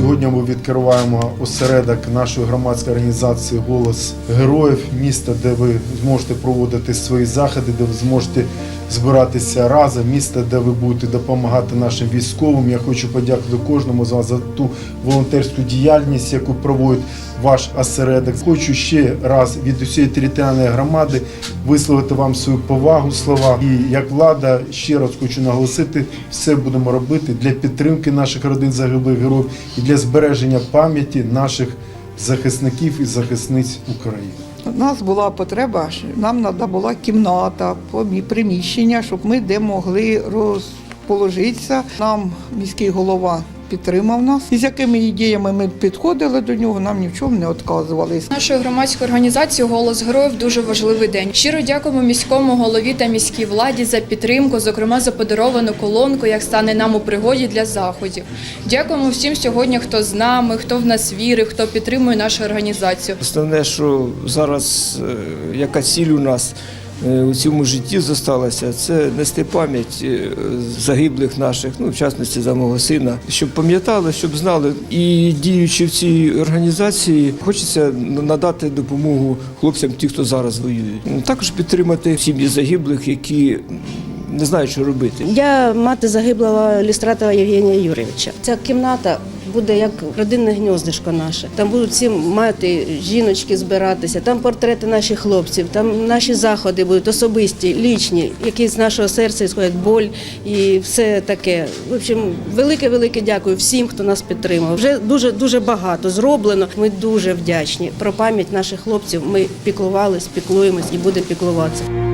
Сьогодні ми відкриваємо осередок нашої громадської організації Голос героїв міста, де ви зможете проводити свої заходи, де ви зможете збиратися разом. Місто, де ви будете допомагати нашим військовим. Я хочу подякувати кожному з вас за ту волонтерську діяльність, яку проводить ваш осередок. Хочу ще раз від усієї територіальної громади висловити вам свою повагу, слова. І як влада ще раз хочу наголосити, все будемо робити для підтримки наших родин загиблих героїв і для збереження пам'яті наших захисників і захисниць України. У нас була потреба, нам треба була кімната, приміщення, щоб ми де могли розположитися. Нам міський голова підтримав нас. І з якими ідеями ми підходили до нього, нам ні в чому не відказували. Нашою громадською організацією Голос героїв дуже важливий день. Щиро дякуємо міському голові та міській владі за підтримку, зокрема за подаровану колонку, як стане нам у пригоді для заходів. Дякуємо всім сьогодні, хто з нами, хто в нас вірить, хто підтримує нашу організацію. Основне, що зараз е, яка ціль у нас у цьому житті зосталася, це нести пам'ять е, загиблих наших, ну в частності за мого сина, щоб пам'ятали, щоб знали. І діючи в цій організації, хочеться надати допомогу хлопцям, ті, хто зараз воюють. Також підтримати сім'ї загиблих, які не знають, що робити. Я мати загиблого Лістратова Євгенія Юрійовича. Ця кімната буде як родинне гніздишко наше. Там будуть всі мати, жіночки збиратися, там портрети наших хлопців, там наші заходи будуть особисті, лічні, які з нашого серця сходять боль і все таке. В общем, велике, велике дякую всім, хто нас підтримав. Вже дуже дуже багато зроблено. Ми дуже вдячні. Про пам'ять наших хлопців ми піклувались, піклуємось і будемо піклуватися.